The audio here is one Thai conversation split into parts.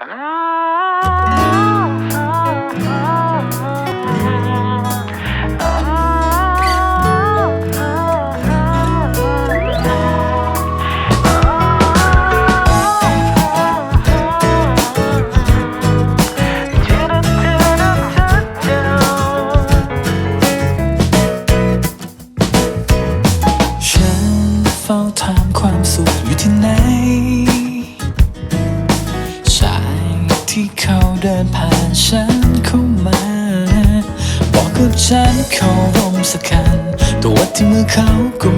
Ah! เขาร่มสักคันตัววัดที่มือเขาก็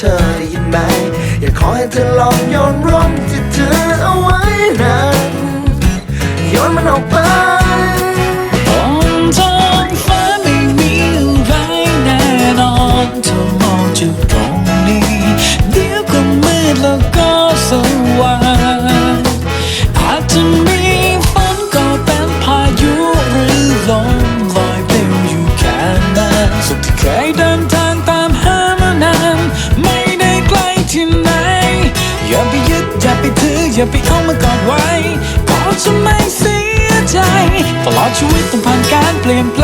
ธอได้ยินไหม อยากขอให้เธอลองโยนร่มที่เธอเอาไว้นะโยนมันออกไปจุดตรงนี้ เดียวก็มืดลง อไปเอามากอดไว้ก็จะไม่เสียใจ ตลอดชีวิตต้องผ่านการเปลี่ยนแปลง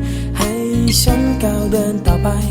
ฉันก้าวเดินต่อไป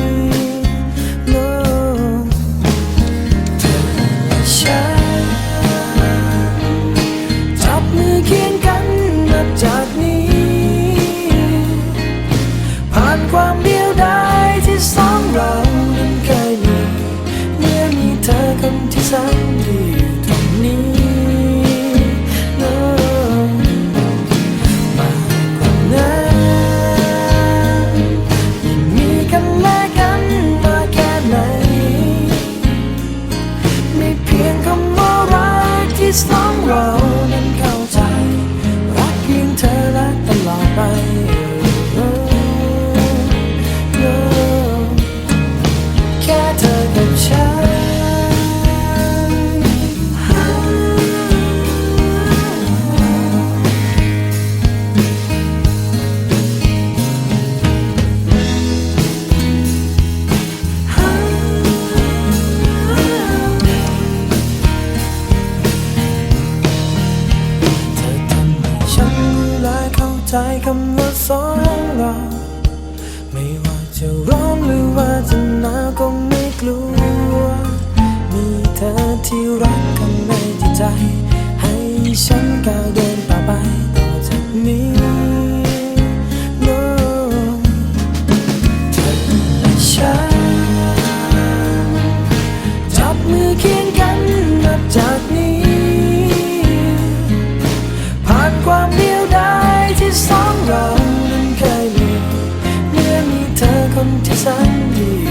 伤 คำว่าสองเรา ไม่ว่าจะร้องหรือว่าจะหนาวก็ไม่กลัว มีเธอที่รักกันในจิตใจ ให้ฉันก้าวเดินต่อไปต่อจากนี้ เรานั้นเคยมีเมื่อมีเธอคนที่แสนดี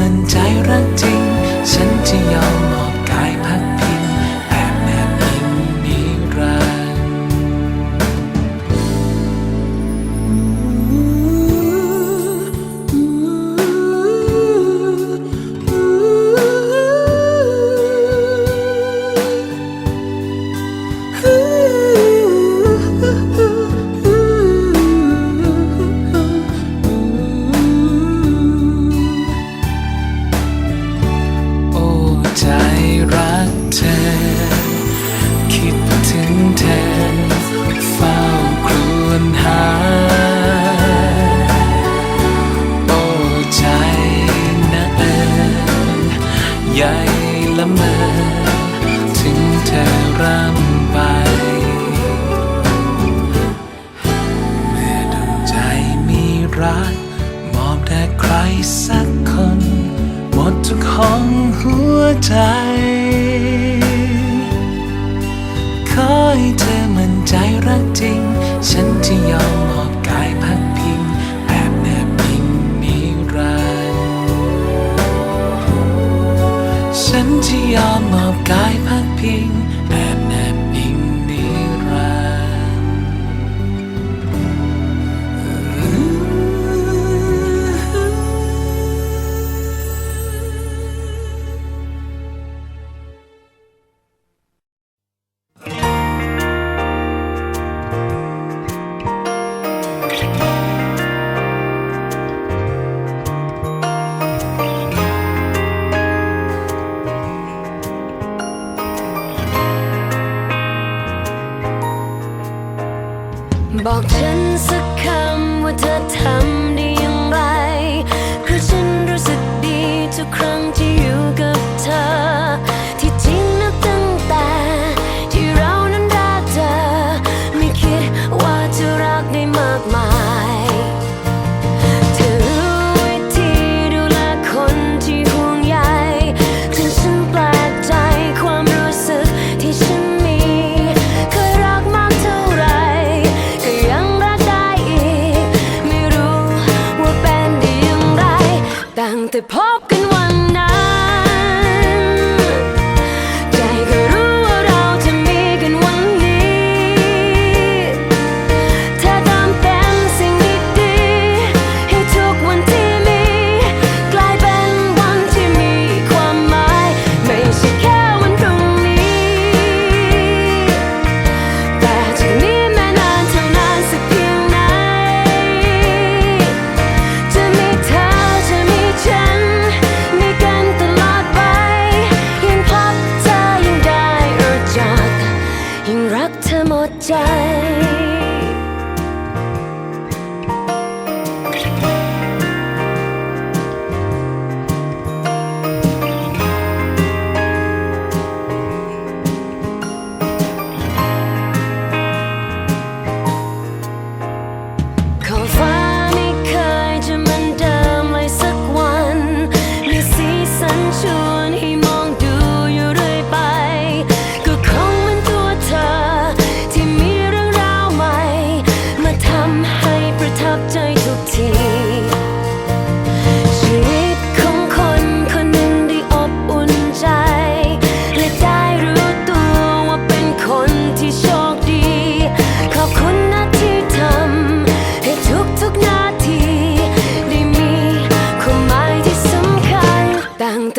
มันใจรักจริง ฉันที่ยอมมอบกายพักพิงแบบ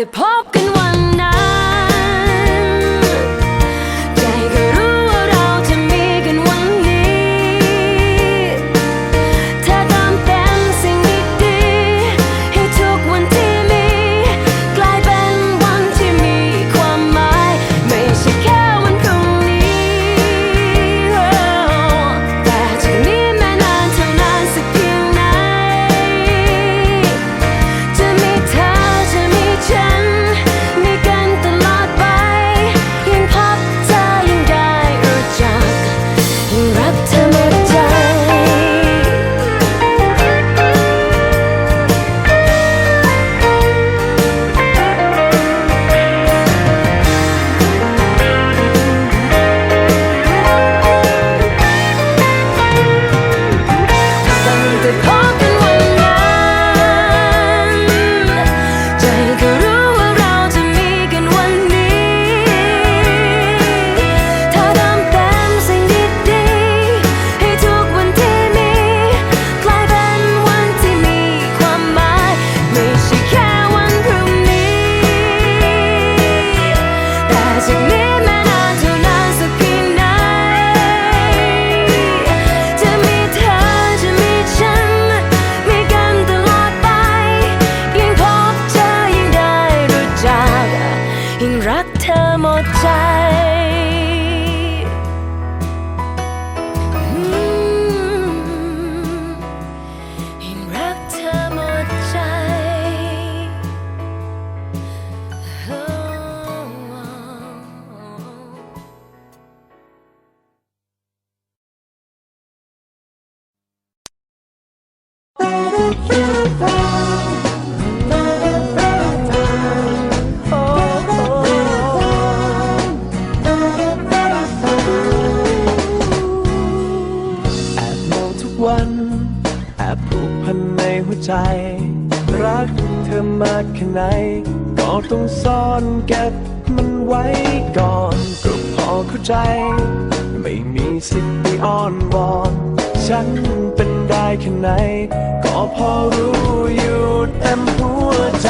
the pot. จ ในหัวใจรักเธอมากแค่ไหน ก็ต้องซ่อนเก็บมันไว้ก่อน ก็พอเข้าใจ ไม่มีสิทธิ์ไปอ้อนวอน ฉันเป็นได้แค่ไหน ก็พอรู้อยู่เต็มหัวใจ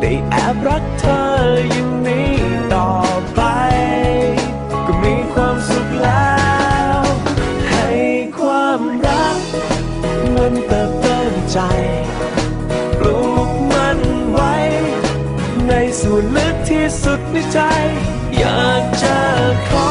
ได้แอบรักเธออย่างนี้ต่อไป ก็มีความสุขแล้ว ให้ความรัก มันเติบโตในใจ ปลูกมันไว้ ในส่วนลึกที่สุดในใจ อยากจะขอ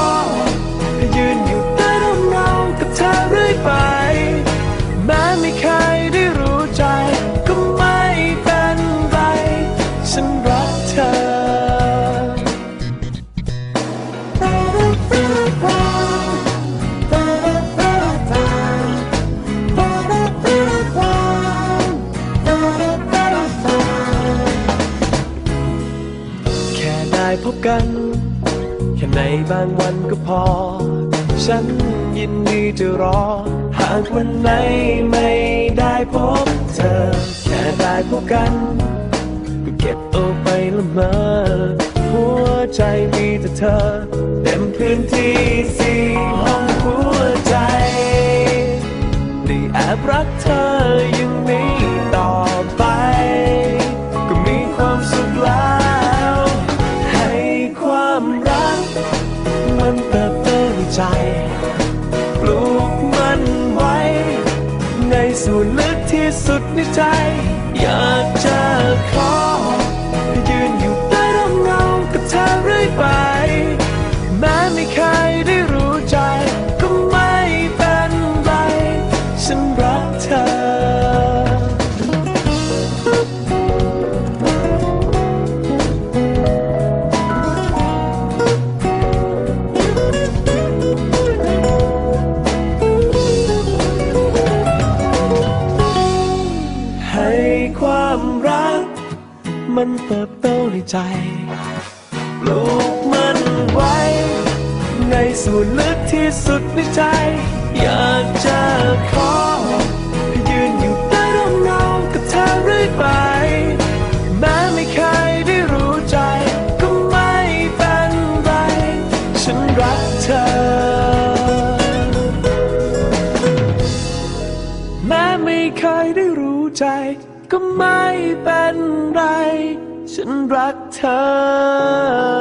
ได้พบกันแค่ในบางวันก็พอ ฉันยินดีจะรอ หากวันไหนไม่ได้พบเธอ แค่ได้พบกัน ก็เก็บเอาไปละเมอหัวใจมีแต่เธอ เต็มพื้นที่สี่ห้องหัวใจได้แอบรักเธออย่างนี้ ใจ ปลูกมันไว้ ในส่วนลึกที่สุดในใจ อยาก ที่สุดในใจ อยากจะขอยืนอยู่ใต้ร่มเงากับเธอเรื่อยไป แม้ไม่เคยได้รู้ใจ ก็ไม่เป็นไร ฉันรักเธอ แม้ไม่เคยได้รู้ใจ ก็ไม่เป็นไร ฉันรักเธอ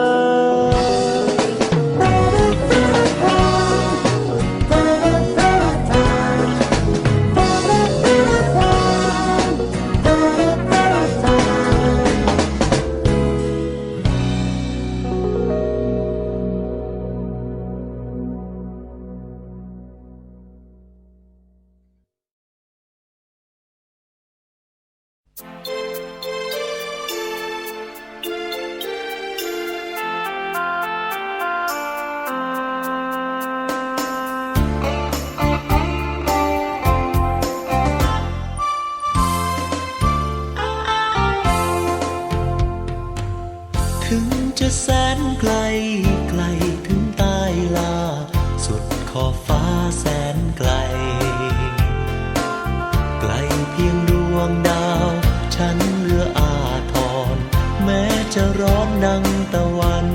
ดวงดาว ฉันเรืออาทร แม้จะร้อนดังตะวัน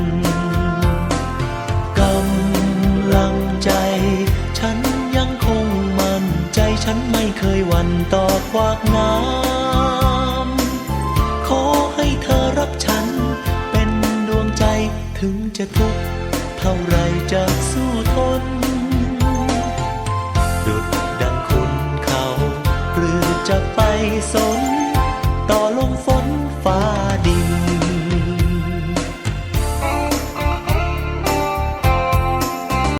กำลังใจ ฉันยังคงมั่นใจฉันไม่เคยหวั่นต่อควากน้ำขอให้เธอรักฉัน เป็นดวงใจถึงจะทุกข์เท่าไรจะสู้ทน ดุ